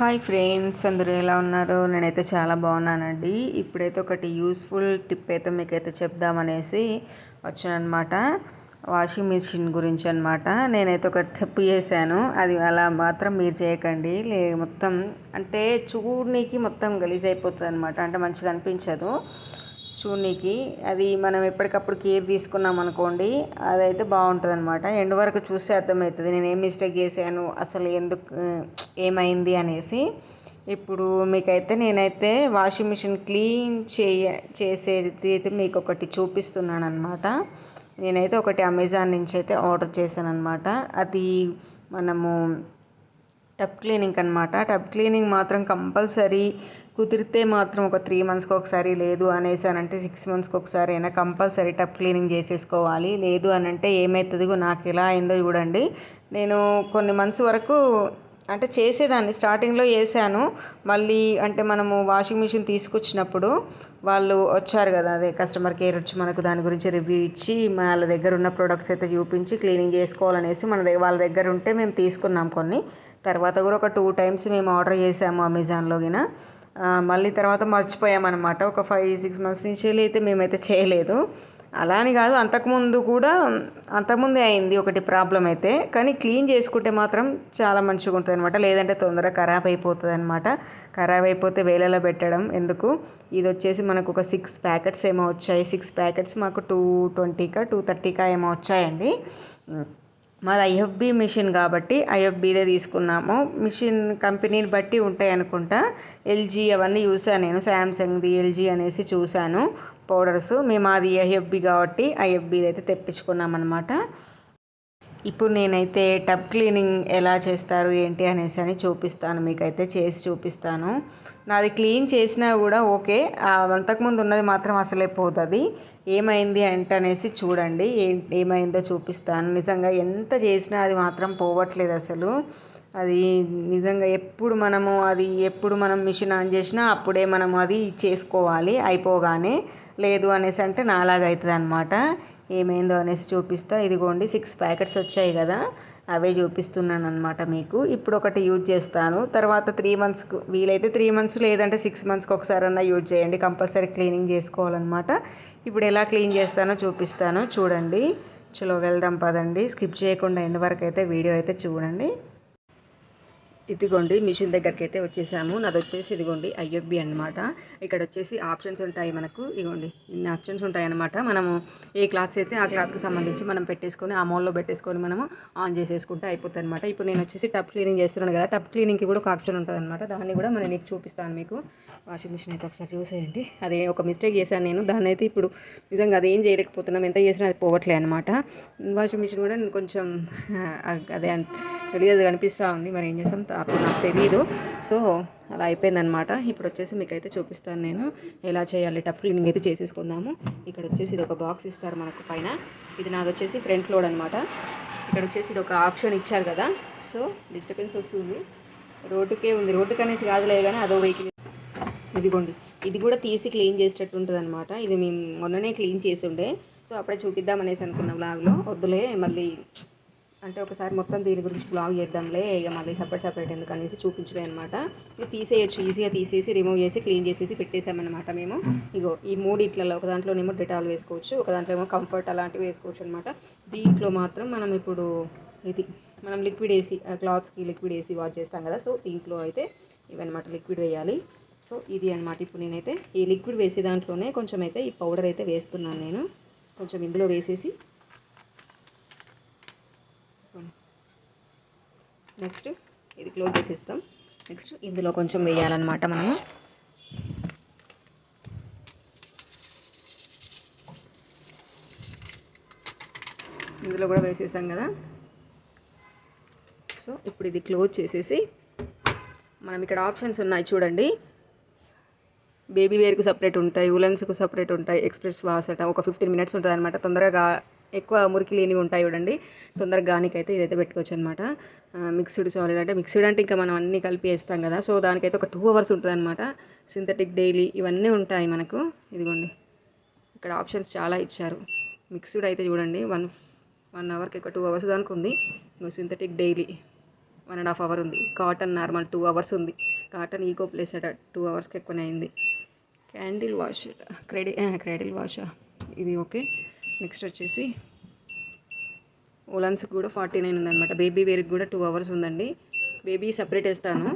Hi friends అందరూ ఎలా ఉన్నారు? నేనైతే చాలా బాగున్నానండి. ఇప్పుడైతే ఒకటి యూస్ఫుల్ టిప్ అయితే మీకైతే చెప్దామనేసి వచ్చానమాట వాషింగ్ మిషన్ గురించి అనమాట నేనైతే ఒక తప్పు చేశాను. అది అలా మాత్రం మీరు చేయకండి. లే మొత్తం అంటే చూడనీకి మొత్తం గలీజ్ అయిపోతుంది అనమాట అంటే మంచిగా అనిపించదు. చూడనీకి. అది మనం ఎప్పటికప్పుడు కేర్ తీసుకున్నాం అనుకోండి అదైతే బాగుంటుంది అనమాట ఎండ్ వరకు చూస్తే అర్థమవుతుంది నేను ఏం మిస్టేక్ చేశాను అసలు ఎందుకు ఏమైంది అనేసి. ఇప్పుడు మీకైతే నేనైతే వాషింగ్ మిషన్ క్లీన్ చేయ చేసేది అయితే మీకు ఒకటి చూపిస్తున్నాను అనమాట నేనైతే ఒకటి అమెజాన్ నుంచి అయితే ఆర్డర్ చేశాను అనమాట అది మనము టబ్ క్లీనింగ్ అనమాట టబ్ క్లీనింగ్ మాత్రం కంపల్సరీ కుదిరితే మాత్రం ఒక త్రీ మంత్స్కి ఒకసారి లేదు అనేసి అనంటే అంటే సిక్స్ మంత్స్కి ఒకసారి అయినా కంపల్సరీ టబ్ క్లీనింగ్ చేసేసుకోవాలి. లేదు అని అంటే ఏమవుతుందో నాకు ఎలా అయిందో చూడండి. నేను కొన్ని మంత్స్ వరకు అంటే చేసేదాన్ని. స్టార్టింగ్లో చేశాను. మళ్ళీ అంటే మనము వాషింగ్ మిషన్ తీసుకొచ్చినప్పుడు వాళ్ళు వచ్చారు కదా అదే కస్టమర్ కేర్ వచ్చి మనకు దాని గురించి రివ్యూ ఇచ్చి వాళ్ళ దగ్గర ఉన్న ప్రొడక్ట్స్ అయితే చూపించి క్లీనింగ్ చేసుకోవాలనేసి మన దగ్గర వాళ్ళ దగ్గర ఉంటే మేము తీసుకున్నాం కొన్ని. తర్వాత కూడా ఒక టూ టైమ్స్ మేము ఆర్డర్ చేసాము అమెజాన్లో గిన. మళ్ళీ తర్వాత మర్చిపోయామన్నమాట. ఒక ఫైవ్ సిక్స్ మంత్స్ నుంచి అయితే మేమైతే చేయలేదు. అలా అని కాదు అంతకుముందు కూడా అంతకుముందే అయింది ఒకటి ప్రాబ్లం అయితే. కానీ క్లీన్ చేసుకుంటే మాత్రం చాలా మంచిగా ఉంటుంది అనమాట లేదంటే తొందరగా ఖరాబ్ అయిపోతుంది అనమాట ఖరాబ్ అయిపోతే వేలలో పెట్టడం ఎందుకు? ఇది వచ్చేసి మనకు ఒక సిక్స్ ప్యాకెట్స్ ఏమో వచ్చాయి. సిక్స్ ప్యాకెట్స్ మాకు టూ ట్వంటీకా టూ థర్టీకా ఏమో వచ్చాయండి. మాది ఐఎఫ్బి మిషన్ కాబట్టి ఐఎఫ్బిదే తీసుకున్నాము. మిషన్ కంపెనీని బట్టి ఉంటాయి అనుకుంటా. ఎల్జీ అవన్నీ చూసాను నేను. శాంసంగ్ది ఎల్జీ అనేసి చూశాను పౌడర్స్. మేము అది ఐఎఫ్బి కాబట్టి ఐఎఫ్బిది అయితే తెప్పించుకున్నాం అనమాట ఇప్పుడు నేనైతే టబ్ క్లీనింగ్ ఎలా చేస్తారు ఏంటి అనేసి అని చూపిస్తాను. మీకైతే చేసి చూపిస్తాను. నాది క్లీన్ చేసినా కూడా ఓకే. అంతకుముందు ఉన్నది మాత్రం అసలే పోతుంది ఏమైంది అంటే అనేసి చూడండి. ఏమైందో చూపిస్తాను. నిజంగా ఎంత చేసినా అది మాత్రం పోవట్లేదు అసలు. అది నిజంగా ఎప్పుడు మనము అది ఎప్పుడు మనం మిషన్ ఆన్ చేసినా అప్పుడే మనం అది చేసుకోవాలి. అయిపోగానే లేదు అనేసి అంటే నాలాగా అవుతుంది అనమాట ఏమైందో అనేసి చూపిస్తా. ఇదిగోండి సిక్స్ ప్యాకెట్స్ వచ్చాయి కదా అవే చూపిస్తున్నాను అనమాట మీకు. ఇప్పుడు ఒకటి యూజ్ చేస్తాను. తర్వాత త్రీ మంత్స్కు వీలైతే త్రీ మంత్స్ లేదంటే సిక్స్ మంత్స్కి ఒకసారి అన్నా యూజ్ చేయండి. కంపల్సరీ క్లీనింగ్ చేసుకోవాలన్నమాట. ఇప్పుడు ఎలా క్లీన్ చేస్తానో చూపిస్తాను. చూడండి. చలో వెళ్దాం పదండి. స్కిప్ చేయకుండా ఎండ్ వరకు అయితే వీడియో అయితే చూడండి. ఇదిగోండి మిషన్ దగ్గరికి అయితే వచ్చేసాము. నాది వచ్చేసి ఇదిగోండి ఐఎఫ్బి అనమాట ఇక్కడ వచ్చేసి ఆప్షన్స్ ఉంటాయి మనకు. ఇదిగోండి ఇన్ని ఆప్షన్స్ ఉంటాయి అనమాట మనము ఏ క్లాత్స్ అయితే ఆ క్లాత్కి సంబంధించి మనం పెట్టేసుకొని ఆ మోల్లో పెట్టేసుకొని మనము ఆన్ చేసేసుకుంటే అయిపోతుంది అనమాట ఇప్పుడు నేను వచ్చేసి టబ్ క్లీనింగ్ చేస్తున్నాను కదా టబ్ క్లీనింగ్కి కూడా ఒక ఆప్షన్ ఉంటుంది అనమాట దాన్ని కూడా మనం నీకు చూపిస్తాను మీకు. వాషింగ్ మిషన్ అయితే ఒకసారి చూసేయండి. అదే ఒక మిస్టేక్ చేశాను నేను. దాన్ని అయితే ఇప్పుడు నిజంగా అది ఏం చేయలేకపోతున్నాం ఎంత చేసినా అది పోవట్లే అనమాట వాషింగ్ మిషన్ కూడా కొంచెం అదే తెలియదు కనిపిస్తూ ఉంది. మరి ఏం చేస్తాం? అప్పుడు నాకు తెలియదు సో అలా అయిపోయిందనమాట ఇప్పుడు వచ్చేసి మీకు అయితే చూపిస్తాను నేను. ఎలా చేయాలి? టఫ్ క్లీనింగ్ అయితే చేసేసుకుందాము. ఇక్కడ వచ్చేసి ఇది ఒక బాక్స్ ఇస్తారు మనకు పైన. ఇది నాది వచ్చేసి ఫ్రంట్ లోడ్ అనమాట ఇక్కడ వచ్చేసి ఇది ఒక ఆప్షన్ ఇచ్చారు కదా. సో డిస్టర్బెన్స్ వస్తుంది. రోడ్డుకే ఉంది. రోడ్డుకి అనేసి కాదులే కానీ అదో వెహికల్. ఇదిగోండి. ఇది కూడా తీసి క్లీన్ చేసేటట్టు ఉంటుంది అనమాట ఇది మేము మొన్ననే క్లీన్ చేసి ఉండే. సో అప్పుడే చూపిద్దాం అనేసి అనుకున్న బ్లాగ్లో వద్దులే మళ్ళీ అంటే ఒకసారి మొత్తం దీని గురించి బ్లాగ్ చేద్దాంలే ఇక మళ్ళీ సపరేట్ సపరేట్ ఎందుకనేసి చూపించలే అనమాట ఇది తీసేయచ్చు ఈజీగా తీసేసి రిమూవ్ చేసి క్లీన్ చేసేసి పెట్టేసామన్నమాట మేము. ఇగో ఈ మూడు ఇట్లలో ఒక దాంట్లోనేమో డెటాల్ వేసుకోవచ్చు ఒక దాంట్లో ఏమో కంఫర్ట్ అలాంటివి వేసుకోవచ్చు అనమాట దీంట్లో మాత్రం మనం ఇప్పుడు ఇది మనం లిక్విడ్ వేసి క్లాత్స్కి లిక్విడ్ వేసి వాష్ చేస్తాం కదా సో దీంట్లో అయితే ఇవన్నమాట లిక్విడ్ వేయాలి. సో ఇది అనమాట ఇప్పుడు నేనైతే ఈ లిక్విడ్ వేసే దాంట్లోనే కొంచెం అయితే ఈ పౌడర్ అయితే వేస్తున్నాను నేను. కొంచెం ఇందులో వేసేసి నెక్స్ట్ ఇది క్లోజ్ చేసేస్తాం. నెక్స్ట్ ఇందులో కొంచెం వేయాలన్నమాట మనము. ఇందులో కూడా వేసేసాం కదా. సో ఇప్పుడు ఇది క్లోజ్ చేసేసి మనం ఇక్కడ ఆప్షన్స్ ఉన్నాయి చూడండి. బేబీ వేర్కు సపరేట్ ఉంటాయి ఉలన్స్కు సపరేట్ ఉంటాయి ఎక్స్ప్రెస్ వాసట ఒక ఫిఫ్టీన్ మినిట్స్ ఉంటుంది అనమాట తొందరగా ఎక్కువ మురికి లేనివి ఉంటాయి చూడండి. తొందరగా గానికైతే ఇదైతే పెట్టుకోవచ్చు అనమాట మిక్స్డ్ సాలిడ్ అంటే మిక్స్డ్ అంటే ఇంకా మనం అన్నీ కలిపి వేస్తాం కదా. సో దానికైతే ఒక టూ అవర్స్ ఉంటుంది అనమాట సింథటిక్ డైలీ ఇవన్నీ ఉంటాయి మనకు. ఇదిగోండి. ఇక్కడ ఆప్షన్స్ చాలా ఇచ్చారు. మిక్స్డ్ అయితే చూడండి. వన్ వన్ అవర్కి ఒక టూ అవర్స్ దానికి ఉంది. Synthetic daily one and half hour ఉంది. కాటన్ నార్మల్ టూ అవర్స్ ఉంది. కాటన్ ఈకో ప్లేస్ అట టూ అవర్స్కి ఎక్కువనే అయింది. క్యాండిల్ వాష్ క్రెడి క్రెడిల్ వాషా ఇది ఓకే నెక్స్ట్ వచ్చేసి ఓలన్స్ కూడా ఫార్టీ నైన్ ఉందన్నమాట. బేబీ వేర్కి కూడా టూ అవర్స్ ఉందండి. బేబీ సపరేట్ వేస్తాను.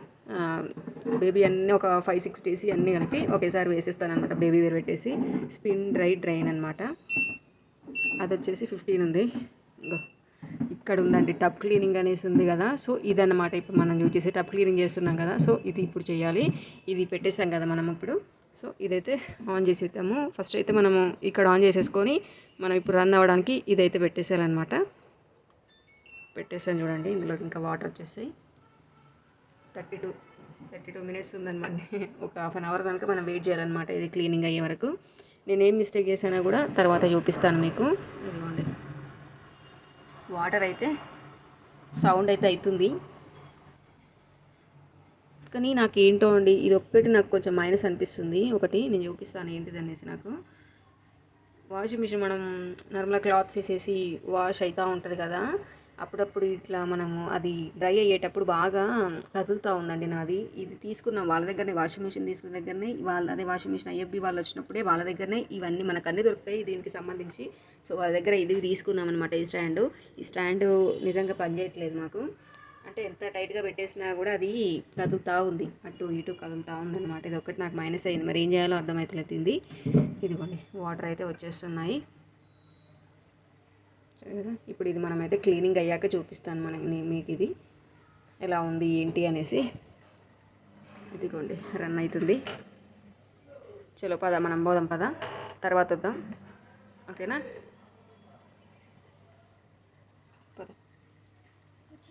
బేబీ అన్నీ ఒక ఫైవ్ సిక్స్ డేస్ అన్నీ కలిపి ఒకేసారి వేసేస్తాను అనమాట బేబీ వేర్ పెట్టేసి స్పిన్ డ్రై డ్రైన్ అనమాట అది వచ్చేసి ఫిఫ్టీన్ ఉంది. ఇక్కడ ఉందండి. టబ్ క్లీనింగ్ అనేసి ఉంది కదా. సో ఇదన్నమాట. ఇప్పుడు మనం యూజ్ చేసే టబ్ క్లీనింగ్ చేస్తున్నాం కదా. సో ఇది ఇప్పుడు చేయాలి. ఇది పెట్టేసాం కదా మనం ఇప్పుడు. సో ఇదైతే ఆన్ చేసేద్దాము. ఫస్ట్ అయితే మనము ఇక్కడ ఆన్ చేసేసుకొని మనం ఇప్పుడు రన్ అవ్వడానికి ఇదైతే పెట్టేసేయాలన్నమాట. పెట్టేసాను చూడండి ఇందులోకి ఇంకా వాటర్ వచ్చేసాయి thirty two thirty two minutes ఉందన్నమాట. ఒక హాఫ్ అన్ అవర్ కనుక మనం వెయిట్ చేయాలన్నమాట ఇది క్లీనింగ్ అయ్యే వరకు. నేను ఏం మిస్టేక్ చేశానో కూడా తర్వాత చూపిస్తాను మీకు. ఇదిగోండి. వాటర్ అయితే సౌండ్ అయితే అవుతుంది. కానీ నాకు ఏంటో అండి ఇది ఒక్కటి నాకు కొంచెం మైనస్ అనిపిస్తుంది. ఒకటి నేను చూపిస్తాను ఏంటిది అనేసి నాకు. వాషింగ్ మిషన్ మనం నార్మల్గా క్లాత్స్ వేసేసి వాష్ అవుతూ ఉంటుంది కదా అప్పుడప్పుడు ఇట్లా మనము అది డ్రై అయ్యేటప్పుడు బాగా కదులుతూ ఉందండి నాది. ఇది తీసుకున్నాం వాళ్ళ దగ్గరనే వాషింగ్ మిషన్ తీసుకున్న దగ్గరనే వాళ్ళ అదే వాషింగ్ మిషన్ ఐఎఫ్బి వాళ్ళు వచ్చినప్పుడే వాళ్ళ దగ్గరనే ఇవన్నీ మనకు అన్నీ దొరుకుతాయి దీనికి సంబంధించి. సో వాళ్ళ దగ్గర ఇది తీసుకున్నాం అనమాట ఈ స్టాండ్. ఈ స్టాండ్ నిజంగా పనిచేయట్లేదు మాకు. అంటే ఎంత టైట్గా పెట్టేసినా కూడా అది కదులుతూ ఉంది. అటు ఇటు కదులుతూ ఉంది అనమాట ఇది ఒకటి నాకు మైనస్ అయింది. మరి ఏం చేయాలో అర్థమవుతలేదు ఇది ఇదిగోండి వాటర్ అయితే వచ్చేస్తున్నాయి. కదా? ఇప్పుడు ఇది మనమైతే క్లీనింగ్ అయ్యాక చూపిస్తాను మనకి మీకు ఇది. ఎలా ఉంది ఏంటి అనేసి. ఇదిగోండి రన్ అవుతుంది. చలో పద మనం పోదాం పద. తర్వాత వద్దాం. ఓకేనా పద ఉమ్.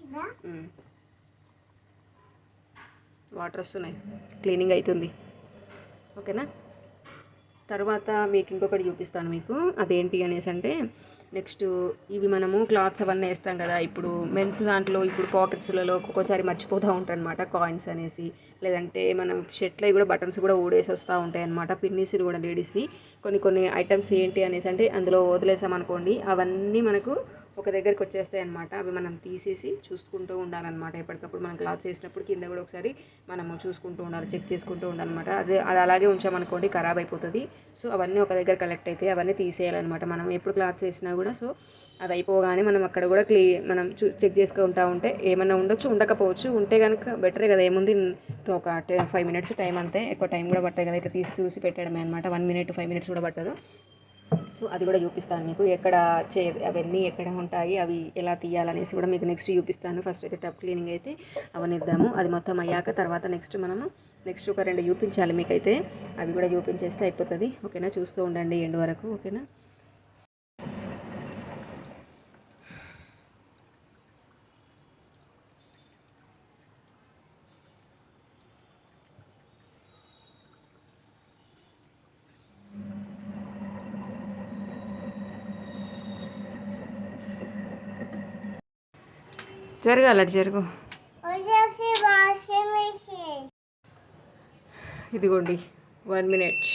వాటర్ వస్తున్నాయి. క్లీనింగ్ అవుతుంది ఓకేనా? తర్వాత మీకు ఇంకొకటి చూపిస్తాను మీకు. అదేంటి అనేసి అంటే నెక్స్ట్ ఇవి మనము క్లాత్స్ అవన్నీ వేస్తాం కదా ఇప్పుడు మెన్స్ దాంట్లో ఇప్పుడు పాకెట్స్లలో ఒక్కొక్కసారి మర్చిపోతూ ఉంటాయి అనమాట కాయిన్స్ అనేసి. లేదంటే మనం షర్ట్లో కూడా బటన్స్ కూడా ఊడేసి వస్తూ ఉంటాయి అనమాట పిన్నీసులు కూడా లేడీస్వి. కొన్ని కొన్ని ఐటమ్స్ ఏంటి అనేసి అంటే అందులో వదిలేసాం అనుకోండి అవన్నీ మనకు ఒక దగ్గరికి వచ్చేస్తాయి అనమాట అవి మనం తీసేసి చూసుకుంటూ ఉండాలన్నమాట. ఎప్పటికప్పుడు మనం క్లాత్ వేసినప్పుడు కింద కూడా ఒకసారి మనము చూసుకుంటూ ఉండాలి చెక్ చేసుకుంటూ ఉండాలన్నమాట. అదే అది అలాగే ఉంచామనుకోండి ఖరాబ్ అయిపోతుంది. సో అవన్నీ ఒక దగ్గర కలెక్ట్ అయితే అవన్నీ తీసేయాలన్నమాట. మనం ఎప్పుడు క్లాత్స్ వేసినా కూడా సో అది అయిపోగానే మనం అక్కడ కూడా క్లీ మనం చూ చెక్ చేసుకుంటూ ఉంటే ఏమన్నా ఉండొచ్చు ఉండకపోవచ్చు. ఉంటే కనుక బెటరే కదా ఏముంది? ఒక ఫైవ్ మినిట్స్ టైం అంతే. ఎక్కువ టైం కూడా పట్టదు కదా ఇట్లా తీసి చూసి పెట్టడమే అనమాట వన్ మినిట్ ఫైవ్ మినిట్స్ కూడా పట్టదు. సో అది కూడా చూపిస్తాను మీకు. ఎక్కడ చే అవన్నీ ఎక్కడ ఉంటాయి అవి ఎలా తీయాలనేసి కూడా మీకు నెక్స్ట్ చూపిస్తాను. ఫస్ట్ అయితే టబ్ క్లీనింగ్ అయితే అవనిద్దాము. అది మొత్తం అయ్యాక తర్వాత నెక్స్ట్ మనము నెక్స్ట్ ఒక రెండు చూపించాలి మీకైతే. అవి కూడా చూపించేస్తే అయిపోతుంది. ఓకేనా? చూస్తూ ఉండండి ఎండ్ వరకు. ఓకేనా? జరుగు వాషింగ్ మిషన్ ఇదిగోండి వన్ మినిట్.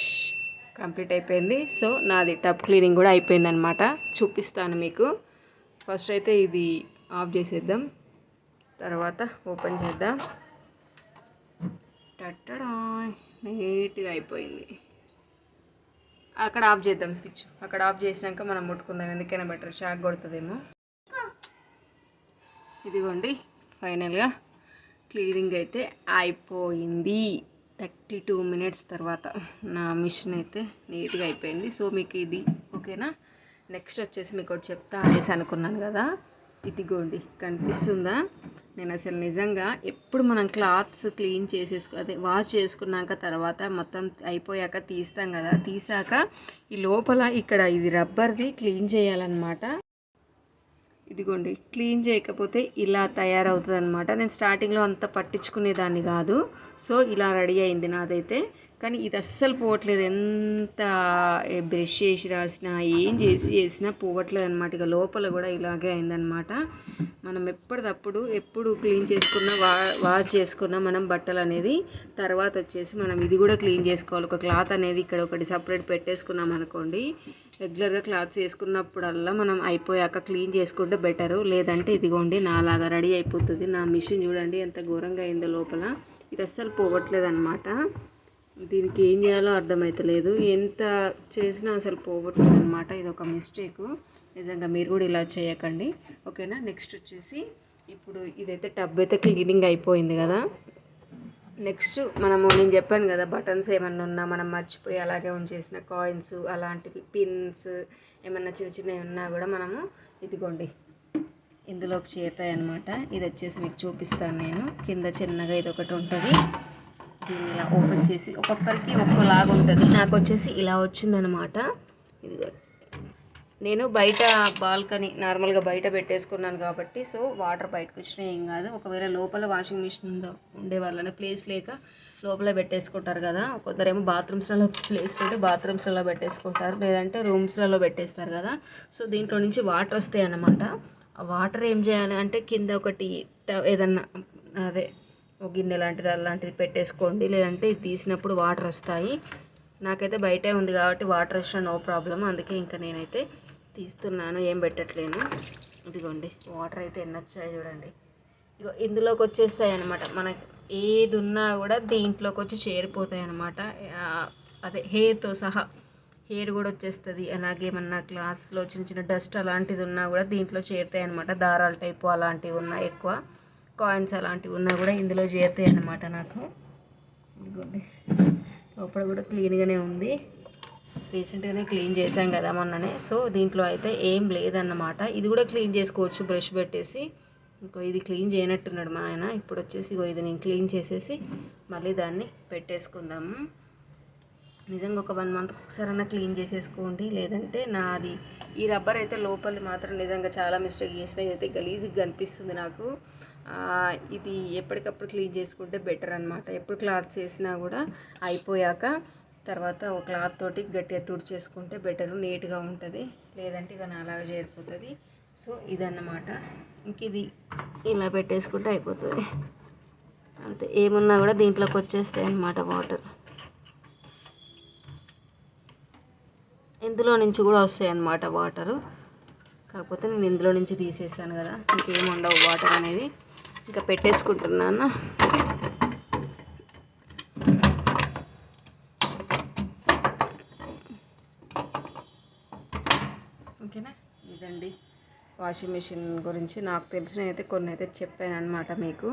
కంప్లీట్ అయిపోయింది. సో నాది టబ్ క్లీనింగ్ కూడా అయిపోయింది అనమాట చూపిస్తాను మీకు. ఫస్ట్ అయితే ఇది ఆఫ్ చేసేద్దాం. తర్వాత ఓపెన్ చేద్దాం. టట్టడా నీట్గా అయిపోయింది. అక్కడ ఆఫ్ చేద్దాం స్విచ్. అక్కడ ఆఫ్ చేసినాక మనం ముట్టుకుందాం ఎందుకైనా బెటర్. షాక్ కొడుతుందేమో. ఇదిగోండి ఫైనల్గా క్లీనింగ్ అయితే అయిపోయింది. థర్టీ టూ మినిట్స్ తర్వాత నా మిషన్ అయితే నీట్గా అయిపోయింది. సో మీకు ఇది ఓకేనా? నెక్స్ట్ వచ్చేసి మీకు ఒకటి చెప్తా అనేసి అనుకున్నాను కదా. ఇదిగోండి కనిపిస్తుందా? నేను అసలు నిజంగా ఎప్పుడు మనం క్లాత్స్ క్లీన్ చేసేసుకో అదే వాష్ చేసుకున్నాక తర్వాత మొత్తం అయిపోయాక తీస్తాం కదా. తీసాక ఈ లోపల ఇక్కడ ఇది రబ్బర్ది క్లీన్ చేయాలన్నమాట. ఇదిగోండి క్లీన్ చేయకపోతే ఇలా తయారవుతుంది అనమాట నేను స్టార్టింగ్లో అంత పట్టించుకునేదాన్ని కాదు. సో ఇలా రెడీ అయింది నాదైతే. కానీ ఇది అస్సలు పోవట్లేదు. ఎంత బ్రష్ చేసి రాసినా ఏం చేసి చేసినా పోవట్లేదు అనమాట ఇక లోపల కూడా ఇలాగే అయిందనమాట మనం ఎప్పటికప్పుడు ఎప్పుడు క్లీన్ చేసుకున్నా వా వాష్ చేసుకున్నా మనం బట్టలు అనేది తర్వాత వచ్చేసి మనం ఇది కూడా క్లీన్ చేసుకోవాలి. ఒక క్లాత్ అనేది ఇక్కడ ఒకటి సపరేట్ పెట్టేసుకున్నాం అనుకోండి. రెగ్యులర్గా క్లాత్స్ వేసుకున్నప్పుడల్లా మనం అయిపోయాక క్లీన్ చేసుకుంటే బెటరు. లేదంటే ఇదిగోండి నాలాగా రెడీ అయిపోతుంది. నా మిషన్ చూడండి ఎంత ఘోరంగా అయిందో లోపల. ఇది అస్సలు పోవట్లేదు అనమాట దీనికి ఏం చేయాలో అర్థమవుతలేదు ఎంత చేసినా అసలు పోవట్లేదు అనమాట ఇది ఒక మిస్టేక్. నిజంగా మీరు కూడా ఇలా చేయకండి. ఓకేనా? నెక్స్ట్ వచ్చేసి ఇప్పుడు ఇదైతే టబ్ అయితే క్లీనింగ్ అయిపోయింది కదా. నెక్స్ట్ మనము నేను చెప్పాను కదా బటన్స్ ఏమన్నా ఉన్నా మనం మర్చిపోయి అలాగే ఉంచేసిన కాయిన్స్ అలాంటివి పిన్స్ ఏమన్నా చిన్న చిన్నవి ఉన్నా కూడా మనము ఇదిగోండి. ఇందులోకి చేరుతాయి అనమాట ఇది వచ్చేసి మీకు చూపిస్తాను నేను. కింద చిన్నగా ఇది ఒకటి ఉంటుంది. దీన్ని ఇలా ఓపెన్ చేసి ఒక్కొక్కరికి ఒక్కోలాగా ఉంటుంది. నాకు వచ్చేసి ఇలా వచ్చిందనమాట. ఇదిగో నేను బయట బాల్కనీ నార్మల్గా బయట పెట్టేసుకున్నాను కాబట్టి సో వాటర్ బయటకు వచ్చినా ఏం కాదు. ఒకవేళ లోపల వాషింగ్ మిషన్ ఉండే వాళ్ళని ప్లేస్ లేక లోపల పెట్టేసుకుంటారు కదా. కొందరేమో బాత్రూమ్స్లలో ప్లేస్ ఉంటే బాత్రూమ్స్లలో పెట్టేసుకుంటారు. లేదంటే రూమ్స్లలో పెట్టేస్తారు కదా. సో దీంట్లో నుంచి వాటర్ వస్తాయి అన్నమాట వాటర్ ఏం చేయాలి అంటే కింద ఒకటి ఏదన్నా అదే గిన్నె లాంటిది అలాంటిది పెట్టేసుకోండి. లేదంటే ఇది తీసినప్పుడు వాటర్ వస్తాయి. నాకైతే బయటే ఉంది కాబట్టి వాటర్ వచ్చినా నో ప్రాబ్లం అందుకే ఇంకా నేనైతే తీస్తున్నాను. ఏం పెట్టట్లేను. ఇదిగోండి వాటర్ అయితే ఎన్ని వచ్చాయో చూడండి. ఇగో ఇందులోకి వచ్చేస్తాయి అనమాట మనకి ఏది ఉన్నా కూడా దీంట్లోకి వచ్చి చేరిపోతాయి అనమాట అదే హెయిర్తో సహా హెయిర్ కూడా వచ్చేస్తుంది. అలాగే మన క్లాస్లో చిన్న చిన్న డస్ట్ అలాంటిది ఉన్నా కూడా దీంట్లో చేరుతాయి అనమాట దారాల టైపు అలాంటివి ఉన్నా ఎక్కువ. కాయిన్స్ అలాంటివి ఉన్నా కూడా ఇందులో చేరుతాయి అన్నమాట నాకు. ఇదిగోండి. లోపల కూడా క్లీన్గానే ఉంది. రీసెంట్గానే క్లీన్ చేశాం కదా మొన్ననే. సో దీంట్లో అయితే ఏం లేదన్నమాట. ఇది కూడా క్లీన్ చేసుకోవచ్చు బ్రష్ పెట్టేసి. ఇంకో ఇది క్లీన్ చేయనట్టున్నాడు మా ఆయన. ఇప్పుడు వచ్చేసి ఇగో ఇది నేను క్లీన్ చేసేసి మళ్ళీ దాన్ని పెట్టేసుకుందాము నిజంగా ఒక వన్ మంత్ ఒకసారైనా క్లీన్ చేసేసుకోండి. లేదంటే నాది ఈ రబ్బర్ అయితే లోపలిది మాత్రం నిజంగా చాలా మిస్టేక్ చేసిన అయితే గలీజ్గా కనిపిస్తుంది నాకు. ఇది ఎప్పటికప్పుడు క్లీన్ చేసుకుంటే బెటర్ అనమాట ఎప్పుడు క్లాత్ చేసినా కూడా అయిపోయాక తర్వాత ఒక క్లాత్ తోటి గట్టిగా తుడిచేసుకుంటే బెటర్ నీట్గా ఉంటుంది. లేదంటే ఇక నాలాగా చేరిపోతుంది సో ఇదన్నమాట. ఇంక ఇది ఇలా పెట్టేసుకుంటే అయిపోతుంది. అంతే. ఏమున్నా కూడా దీంట్లోకి వచ్చేస్తాయి అన్నమాట వాటర్. ఇందులో నుంచి కూడా వస్తాయి అన్నమాట వాటరు. కాకపోతే నేను ఇందులో నుంచి తీసేసాను కదా. ఇంకేం ఉండవు వాటర్ అనేది ఇంకా పెట్టేసుకుంటున్నాను? ఓకేనా? ఇదండి వాషింగ్ మిషన్ గురించి. నాకు తెలిసిన అయితే కొన్ని అయితే చెప్పాను అనమాట మీకు.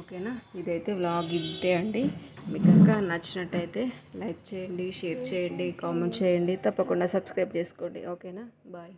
ఓకేనా? ఇదైతే వ్లాగ్ ఇదే అండి. మీకు కనుక నచ్చినట్టయితే లైక్ చేయండి షేర్ చేయండి కామెంట్ చేయండి. తప్పకుండా సబ్స్క్రైబ్ చేసుకోండి. ఓకేనా? బాయ్.